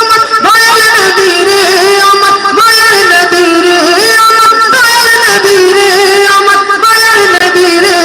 আমার দয়াল নবী রে আমার দয়াল নবী রে আমার দয়াল নবী রে আমার দয়াল নবী রে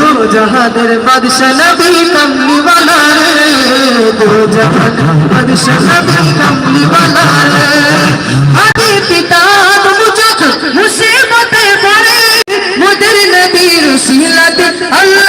দো জাহানের বাদশা নবী কমলি वाला রে দো জাহানের বাদশা নবী কমলি वाला রে আদি পিতা তুম যখন মুসিবতে পড়ে মোদের নবীর সিলাতে আল্লাহ কবুল করে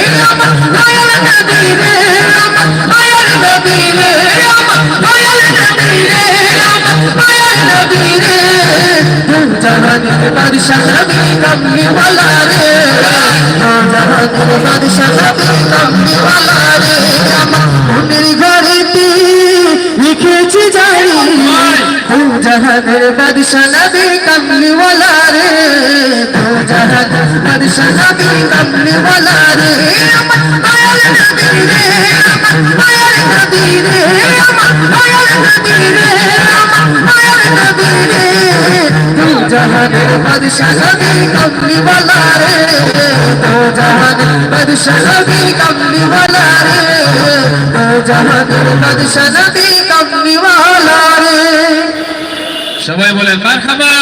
বাদশাহ কমলি ওয়ালা রে নজাহানের বাদশাহ কমলি ওয়ালা রে আমার মনের ঘরেতে রে নবী কমলি वाला রে তু জাহানের বাদশা নবী কমলি वाला রে তু জাহানের বাদশা নবী কমলি वाला রে সবাই বলেন মারহাবা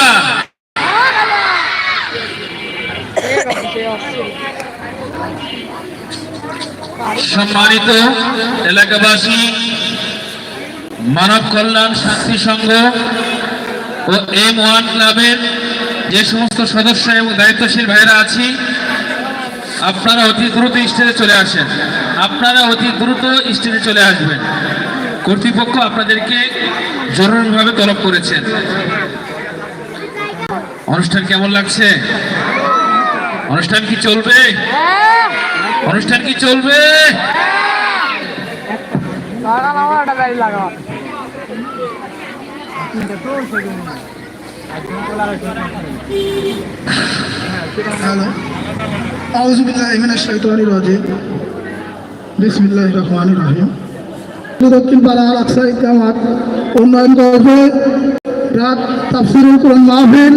সম্মানিত এলাকাবাসী মানব কল্যাণ শান্তি সংঘ ও এম ওয়ান ক্লাবের যে সমস্ত সদস্য এবং দায়িত্বশীল ভাইরা আছি, আপনারা অতি দ্রুত স্টেজে চলে আসেন। আপনারা অতি দ্রুত স্টেজে চলে আসবেন। কর্তৃপক্ষ আপনাদেরকে জরুরিভাবে তলব করেছেন। অনুষ্ঠান কেমন লাগছে? অনুষ্ঠান কি চলবে? অনুষ্ঠান কি চলবে? হ্যালো। আউজুবিল্লাহ বিল্লাহি শাইতানি রাজিম। বিসমিল্লাহির রহমানির রহিম। দক্ষিণ পাড়া আকসা জামাত উন্নয়ন করবে রাত তাফসিরুল কোরআন মাহফিল